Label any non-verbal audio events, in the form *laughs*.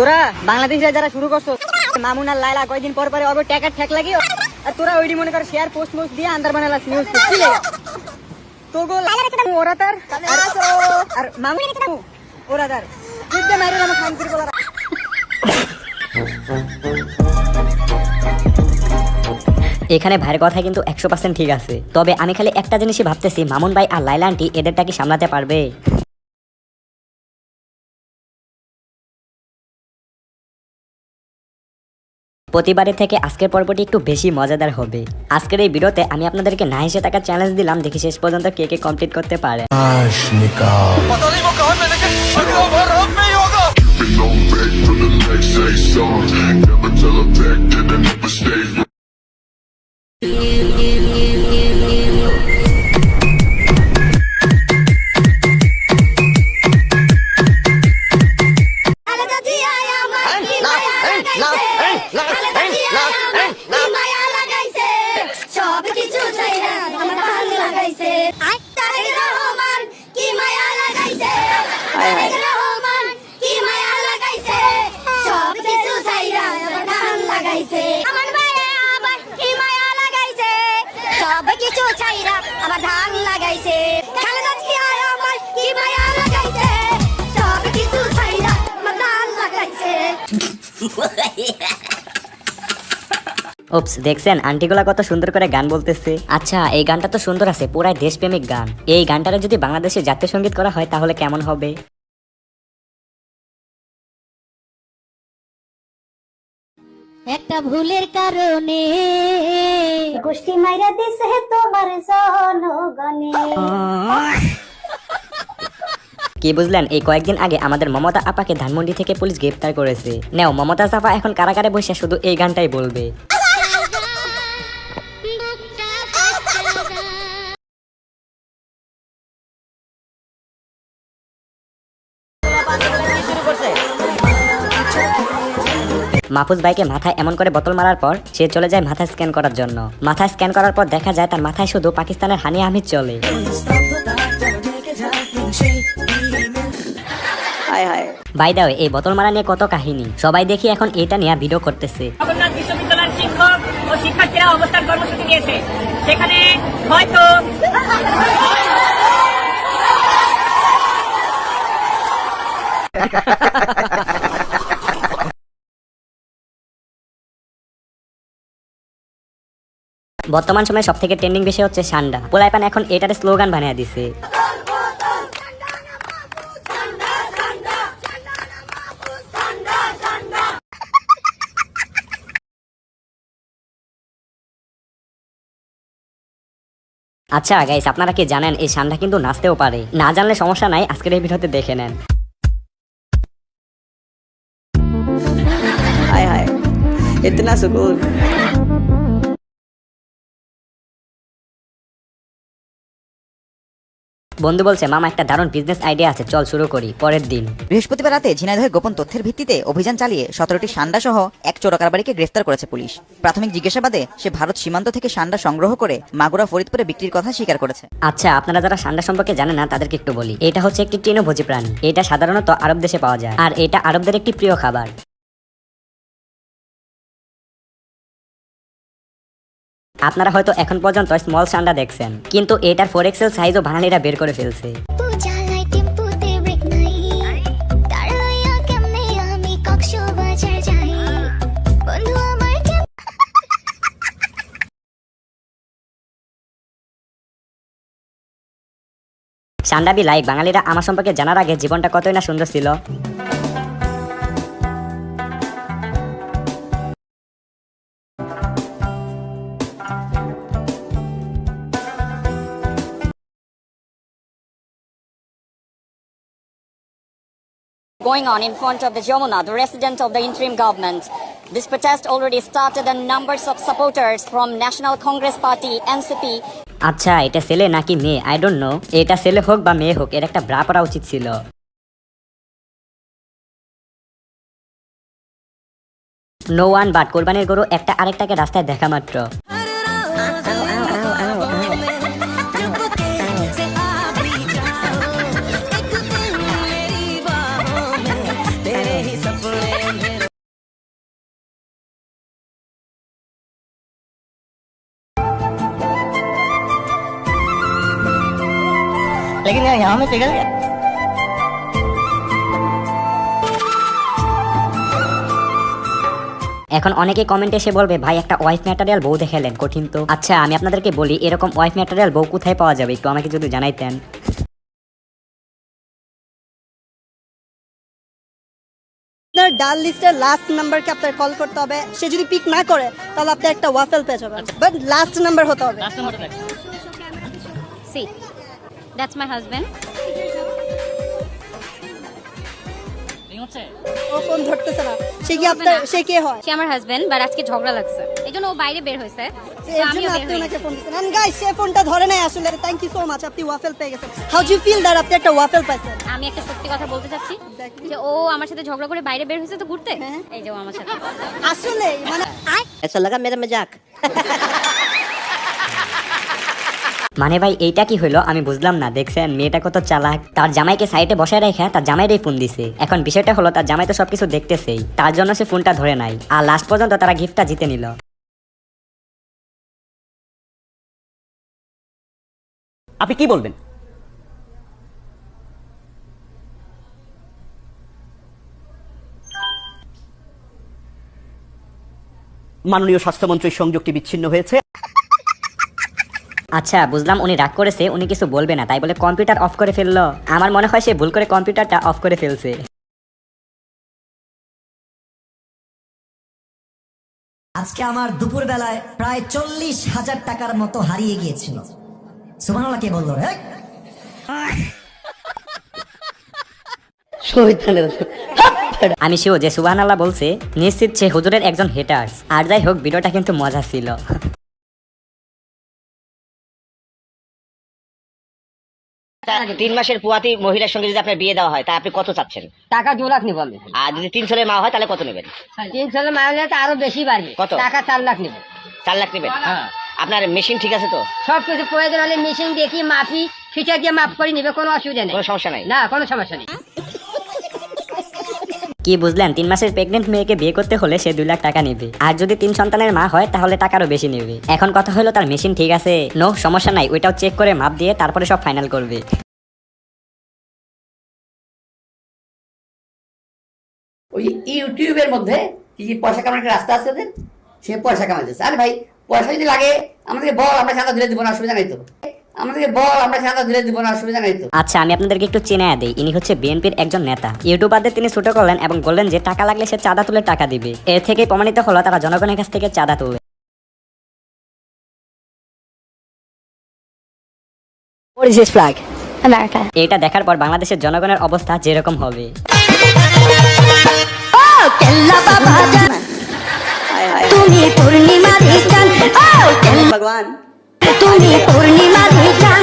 তোরা বাংলাদেশে যারা শুরু করছ, মামুন আর লাইলা কয়দিন পর পরে অগো ট্যাকার ঠেক লাগিও আর তোরা ওইডি মনে কর শেয়ার পোস্ট মোস্ট দিয়ে আন্দার বানালাস নিউজ বুঝছিলে তো গো ওরা তার আর- মামুন ওরা তার। যুদ্ধে মাইরে আমার খান করে বলা এখানে ভাইয়ের কথা কিন্তু একশো পার্সেন্ট ঠিক আছে। তবে আমি খালি একটা জিনিসই ভাবতেছি, মামুন ভাই আর লাইলা আন্টি এদেরটা কি সামলাতে পারবে? প্রতিবারের থেকে আজকের পর্বটি একটু বেশি মজাদার হবে। আজকের এই ভিডিওতে আমি আপনাদেরকে না হেসে টাকা চ্যালেঞ্জ দিলাম দেখি শেষ পর্যন্ত কে কে কমপ্লিট করতে পারে। মায়া *laughs* লাগাইছে *laughs* সব কিছু চাইরা আমার ভালো লাগাইছে তারেক রহমান কি মায়া লাগাইছে তারেক রহমান কি মায়া লাগাইছে সব কিছু চাইরা আমার ভালো লাগাইছে আমার মায়া আবার কি মায়া লাগাইছে সব কিছু চাইরা আমার ধান লাগাইছে খালেদা জিয়ায় আমার কি মায়া লাগাইছে সব কিছু চাইরা আমার ধান লাগাইছে। ওপস দেখছেন? আন্টিগুলা কত সুন্দর করে গান বলতেছে। আচ্ছা এই গানটা তো সুন্দর আছে পুরাই দেশপ্রেমিক গান। এই গানটারে যদি বাংলাদেশে জাতীয় সংগীত করা হয় তাহলে কেমন হবে? একটা ভুলের কারণে গোষ্ঠী মাইরা দিছে তোমার জনগণে। কি বুঝলেন এই কয়েকদিন আগে আমাদের মমতা আপাকে ধানমন্ডি থেকে পুলিশ গ্রেপ্তার করেছে। নেও মমতা সাফা এখন কারাগারে বসে শুধু এই গানটাই বলবে। মাহফুজ ভাইকে মাথায় এমন করে বোতল মারার পর সে চলে যায় মাথা স্ক্যান করার জন্য। মাথা স্ক্যান করার পর দেখা যায় তার মাথায় শুধু পাকিস্তানের হানি আহমেদ চলে। হায় হায়। বাই দাও এই বোতল মারা নিয়ে কত কাহিনী। সবাই দেখি এখন এটা নিয়ে ভিডিও করতেছে। জগন্নাথ বিশ্ববিদ্যালয়ের শিক্ষক ও শিক্ষার্থীরা অবস্থান কর্মসূচি দিয়েছে সেখানে হয়তো *laughs* বর্তমান সময়ে সব থেকে ট্রেন্ডিং বেশি হচ্ছে সান্ডা। পোলাইপান এখন এটার স্লোগান বানিয়ে দিছে। আচ্ছা গাইস আপনারা কি জানেন এই সান্ডা কিন্তু নাচতেও পারে? না জানলে সমস্যা নাই, আজকের এই ভিডিওতে দেখে নেন। হায় হায় ইতনা সুকুন বন্ধু বলছে মামা একটা দারুণ বিজনেস আইডিয়া আছে চল শুরু করি পরের দিন। বৃহস্পতিবার রাতে ঝিনাইদহে গোপন তথ্যের ভিত্তিতে অভিযান চালিয়ে সতেরোটি সান্ডা সহ এক চোরকারবাড়িকে গ্রেফতার করেছে পুলিশ। প্রাথমিক জিজ্ঞাসাবাদে সে ভারত সীমান্ত থেকে সান্ডা সংগ্রহ করে মাগুরা ফরিদপুরে বিক্রির কথা স্বীকার করেছে। আচ্ছা আপনারা যারা সান্ডা সম্পর্কে জানেন না তাদেরকে একটু বলি। এটা হচ্ছে একটি তৃণভোজী প্রাণী। এটা সাধারণত আরব দেশে পাওয়া যায়। আর এটা আরবদের একটি প্রিয় খাবার। আপনারা হয়তো এখন পর্যন্ত স্মল সান্ডা দেখছেন কিন্তু এটার ফোর এক্সেল সাইজও বাঙালিরা বের করে ফেলছে। পূজালায় টেম্পুতে ব্রেক নাই। তাড়াইয়া কেমনে আমি কক্সবাজার যাই। বন্ধু আমার সান্ডা বি লাইক বাঙালিরা আমার সম্পর্কে জানার আগে জীবনটা কতই না সুন্দর ছিল। Going on in front of the Jamuna, the resident of the interim government. This protest already started and numbers of supporters from National Congress Party, NCP, আচ্ছা এটা ছেলে নাকি মেয়ে আই ডোন্ট নো এটা ছেলে হোক বা মেয়ে হোক এর একটা ব্রা পরা উচিত ছিল নো ওয়ান বাট কোরবানির গরু একটা আরেকটাকে রাস্তায় দেখা মাত্র लेकिन यार यहाँ में पिघल गया এখন অনেকে কমেন্টে এসে বলবে ভাই একটা ওয়াইফ ম্যাটেরিয়াল বউ দেখালেন কঠিন তো আচ্ছা আমি আপনাদেরকে বলি এরকম ওয়াইফ ম্যাটেরিয়াল বউ কোথায় পাওয়া যাবে একটু আমাকে যদি জানাইতেন আপনার ডাল লিস্টের লাস্ট নাম্বারকে আপনার কল করতে হবে সে যদি পিক না করে তাহলে আপনি একটা ওয়াফেল পেয়ে যাবেন বাট লাস্ট নাম্বার হতে হবে See, that's my husband. O phone ধরতেছে না সে কি আপনার সে কে হয় সে আমার হাজবেন্ড বাট আজকে ঝগড়া লাগছে এই জন্য ও বাইরে বের হয়েছে সে তো এর আমিও জন্য বের আপনি হয়ে ওনাকে গেছি। ফোন দিচ্ছেন এন্ড গাইস সে ফোনটা ধরে নাই আসলে থ্যাংক ইউ সো মাচ আপনি ওয়াফেল পেয়ে গেছেন হাউ ডু ফিল দ্যাট আপনি একটা ওয়াফেল পাইছেন আমি একটা সত্যি কথা বলতে চাচ্ছি Exactly. যে ও আমার সাথে ঝগড়া করে বাইরে বের হয়েছে তো ঘুরতে হ্যাঁ। এই যে ও আমার সাথে আসলে মানে ऐसा लगा मेरा मजाक *laughs* মানে ভাই, এইটা কি হইল? আমি বুঝলাম না। দেখছেন, মেয়েটা কত চালাক। তার জামাইকে সাইডে বসায় রেখে তার জামাইরেই ফোন দিছে। এখন বিষয়টা হলো, তার জামাই তো সবকিছু দেখতেছেই। তার জন্য সে ফোনটা ধরে নাই। আর লাস্ট পর্যন্ত তারা গিফটটা জিতে নিল। আপনি কি বলবেন? মাননীয় স্বাস্থ্যমন্ত্রীর সংযোগটি বিচ্ছিন্ন হয়েছে। আচ্ছা বুঝলাম উনি রাগ করেছে উনি কিছু বলবে না তাই বলে কম্পিউটার অফ করে ফেলল। আমার মনে হয় সে ভুল করে কম্পিউটারটা অফ করে ফেলছে। আজকে আমার দুপুর বেলায় প্রায় চল্লিশ হাজার টাকার মতো হারিয়ে গিয়েছিল। সুমানলা কে বলল রে? আমি শিও যে সুবাহ বলছে নিশ্চিত সে হুজুরের একজন হেটার্স আর যাই হোক ভিডিওটা কিন্তু মজা ছিল। তিন মাসের পুয়াতি মহিলার সঙ্গে যদি আপনার বিয়ে দেওয়া হয় তা আপনি কত চাচ্ছেন? টাকা দু লাখ নিবো আমি। আর যদি তিন ছেলে মা হয় তাহলে কত নেবেন? তিন ছেলে মাইলে তো আরও বেশি বাড়বে। কত? টাকা চার লাখ নিবো। চার লাখ নেবেন? আপনার মেশিন ঠিক আছে তো? সব কিছু প্রয়োজন হলে মেশিন দেখি মাফি ফিচার দিয়ে মাফ করে নিবে কোনো অসুবিধা নেই। কোনো সমস্যা নেই? না কোনো সমস্যা নেই। কি বুঝলেন? তিন মাসের প্রেগনেন্ট মেয়েকে বিয়ে করতে হলে সে দুই লাখ টাকা নেবে। আর যদি তিন সন্তানের মা হয়, তাহলে টাকারও বেশি নেবে। এখন কথা হলো তার মেশিন ঠিক আছে? নো সমস্যা নাই, ওইটাও চেক করে মাপ দিয়ে তারপরে সব ফাইনাল করবে। ওই ইউটিউবের মধ্যে কি কি পয়সা কামানোর একটা রাস্তা আছে সে পয়সা কামাইতেছে আরে ভাই, পয়সা যদি লাগে, আমাদেরকে বল, আমরা চাঁদা দিলে দিব, না অসুবিধা নাই তো। আমাদেরকে বল আমরা চাঁদা দিলে দিব না অসুবিধা নাই তো। আচ্ছা আমি আপনাদেরকে একটু চেনা দেই। ইনি হচ্ছে বিএনপির একজন নেতা। ইউটিউবারদের তিনি ছোট করলেন এবং বললেন যে টাকা লাগলে সে চাঁদা তুলে টাকা দিবে। এর থেকে প্রমাণিত হলো তারা জনগণের কাছ থেকে চাঁদা তুলে। What is this flag? America এটা দেখার পর বাংলাদেশের জনগণের অবস্থা যেরকম হবে। তুমি পূর্ণিমা ভগবান। তুমি পূর্ণিমা দিয়ে চান